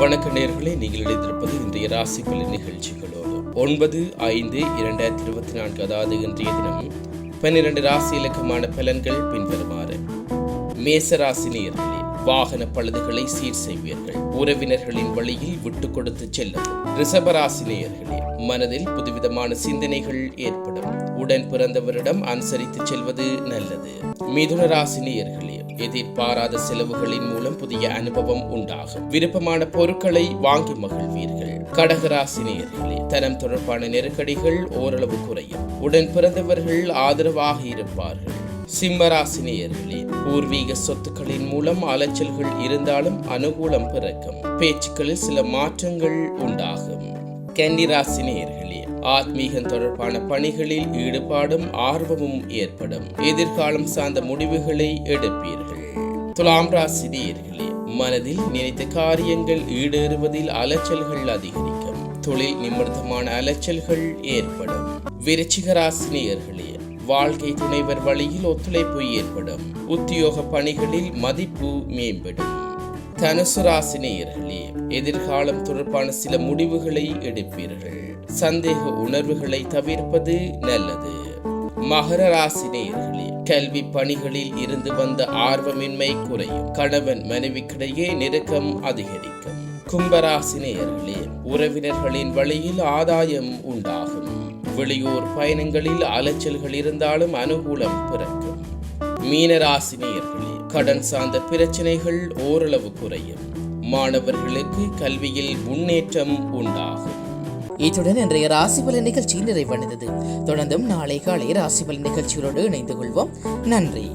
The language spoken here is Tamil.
வணக்க நேர்களை நீங்கள் இணைந்திருப்பது இன்றைய ராசி பலன் நிகழ்ச்சிகளோடு. ஒன்பது ஐந்து இரண்டாயிரத்தி இருபத்தி நான்கு அதாவது இன்றைய தினம் பன்னிரண்டு ராசி இலக்கமான பலன்கள் பின்வருமாறு. மேச ராசி நேர்களே வாகன பழுதுகளை சீர் செய்வீர்கள். உறவினர்களின் வழியில் விட்டு கொடுத்து செல்லும் ரிஷபராசி நேயர்களே மனதில் புதுவிதமான சிந்தனைகள் ஏற்படும். உடன் பிறந்தவரிடம் அனுசரித்து செல்வது நல்லது. மிதுன ராசி நேயர்களே எதிர்பாராத செலவுகளின் மூலம் புதிய அனுபவம் உண்டாகும். விருப்பமான பொருட்களை வாங்கி மகிழ்வீர்கள். கடகராசினியர்களே தனம் தொடர்பான நெருக்கடிகள் ஓரளவு குறையும். உடன் பிறந்தவர்கள் ஆதரவாக இருப்பார்கள். சிம்மராசினியர்களே பூர்வீக சொத்துக்களின் மூலம் அலைச்சல்கள் இருந்தாலும் அனுகூலம் பிறக்கும். பேச்சுக்களில் சில மாற்றங்கள் உண்டாகும். கன்னிராசினியர்களே ஆத்மீகம் தொடர்பான பணிகளில் ஈடுபாடும் ஆர்வமும் ஏற்படும். எதிர்காலம் சார்ந்த முடிவுகளை எடுப்பீர்கள். துலாம் ராசினியர்களே மனதில் நினைத்த காரியங்கள் ஈடேறுவதில் அலைச்சல்கள் அதிகரிக்கும். தொழில் நிமித்தமான அலைச்சல்கள் ஏற்படும். விருச்சிக ராசினியர்களே வாழ்க்கை துணைவர் வழியில் ஒத்துழைப்பு ஏற்படும். உத்தியோக பணிகளில் மதிப்பு மேம்படும். தனுசு ராசினியர்களே எதிர்காலம் தொடர்பான சில முடிவுகளை எடுப்பீர்கள். சந்தேக உணர்வுகளை தவிர்ப்பது நல்லது. மகர ராசினியர்களே கல்வி பணிகளில் இருந்து வந்த ஆர்வமின்மை குறையும். கணவன் மனைவிக்கிடையே நெருக்கம் அதிகரிக்கும். கும்பராசினியர்களே உறவினர்களின் வழியில் ஆதாயம் உண்டாகும். வெளியூர் பயணங்களில் அலைச்சல்கள் இருந்தாலும் அனுகூலம் பிறக்கும். மீனராசினியர்களே கடன் சார்ந்த பிரச்சனைகள் ஓரளவு குறையும். மாணவர்களுக்கு கல்வியில் முன்னேற்றம் உண்டாகும். இத்துடன் இன்றைய ராசிபலன் நிகழ்ச்சி நிறைவடைந்தது. தொடர்ந்தும் நாளை காலை ராசிபலன் நிகழ்ச்சிகளோடு இணைந்து கொள்வோம். நன்றி.